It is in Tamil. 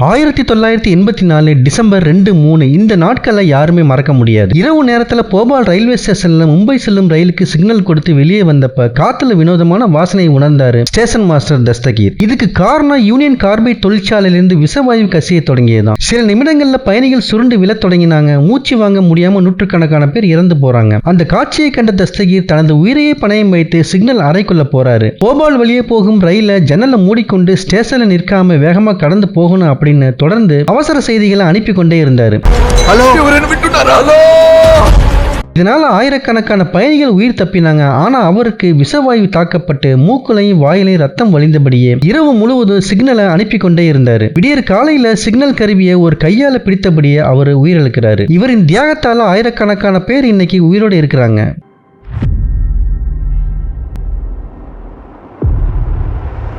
ஆயிரத்தி தொள்ளாயிரத்தி எண்பத்தி நாலு டிசம்பர் ரெண்டு மூணு இந்த நாட்களை யாருமே மறக்க முடியாது. இரவு நேரத்துல போபால் ரயில்வே ஸ்டேஷன்ல மும்பை செல்லும் ரயிலுக்கு சிக்னல் கொடுத்து வெளியே வந்தப்ப காத்துல வினோதமான வாசனையை உணர்ந்தாரு ஸ்டேஷன் மாஸ்டர் தஸ்தகீர். இதுக்கு காரணம் யூனியன் கார்பைட் தொழிற்சாலையிலிருந்து விஷவாயு கசிய தொடங்கியதான் சில நிமிடங்கள்ல பயணிகள் சுருண்டு விழத் தொடங்கினாங்க. மூச்சு வாங்க முடியாம நூற்றுக்கணக்கான பேர் இறந்து போறாங்க. அந்த காட்சியை கண்ட தஸ்தகீர் தனது உயிரையே பணயம் வைத்து சிக்னல் அறைக்குள்ள போறாரு. போபால் வழியே போகும் ரயில ஜன்னலை மூடிக்கொண்டு ஸ்டேஷன்ல நிற்காம வேகமா கடந்து போகணும் அப்படி அப்படின்னு தொடர்ந்து அவசர செய்திகளை அனுப்பி கொண்டே இருந்தார் இதனால ஆயிரக்கணக்கான பயணிகள் உயிர் தப்பினாங்க. ஆனால் அவருக்கு விஷவாயு தாக்கப்பட்டு மூக்குலையும் வாயிலையும் ரத்தம் வழிந்தபடியே இரவு முழுவதும் சிக்னலை அனுப்பி கொண்டே இருந்தார். விடியர் காலையில் சிக்னல் கருவியை ஒரு கையால் பிடித்தபடியே அவர் உயிரிழக்கிறாரு. இவரின் தியாகத்தால ஆயிரக்கணக்கான பேர் இன்னைக்கு உயிரோடு இருக்கிறாங்க.